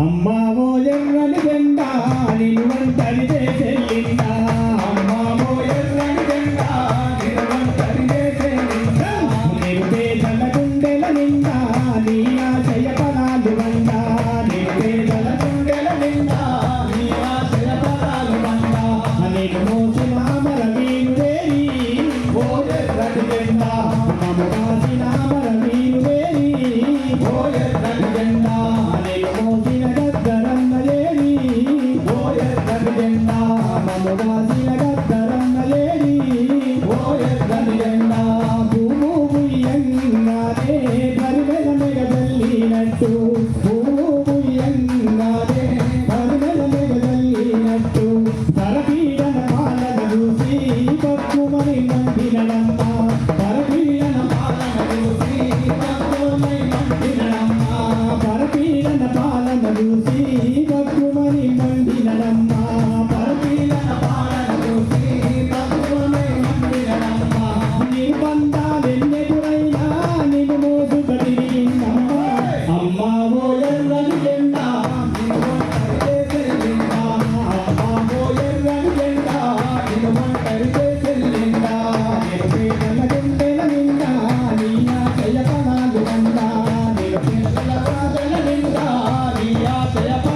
అమ్మావో ఎర్రని జెండా నిలువంతరి చేసెళ్ళిందా అమ్మావో ఎర్రని జెండా నిలువంతరి చేసెళ్ళిందా నేను పేదల గుండెల నిండా నీ ఆశయ పదాలు వంద నేను పేదల గుండెల నిండా నీ ఆశయ పదాలు వంద నేను మోసిన అమర మీను వేరి ఓ ఎర్రని జెండా నమ్మ రాసిన అమర మీను పరిమెద మెగదల్లినట్టు allá para